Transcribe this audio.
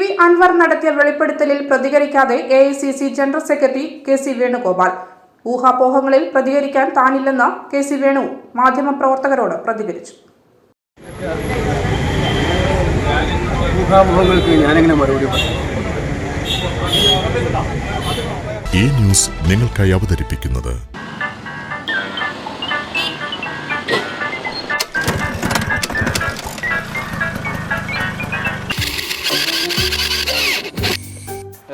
V Anwar നടത്തിയ വെളിപ്പെടുത്തലിൽ പ്രതികരിക്കാതെ A I C C general secretary K C Venugopal. ഊഹാപോഹങ്ങളിൽ പ്രതികരിക്കാൻ താനില്ലെന്ന് കെ സി വേണു മാധ്യമപ്രവർത്തകരോട് പ്രതികരിച്ചു. ഈ ന്യൂസ് നിങ്ങൾക്കായി അവതരിപ്പിക്കുന്നത്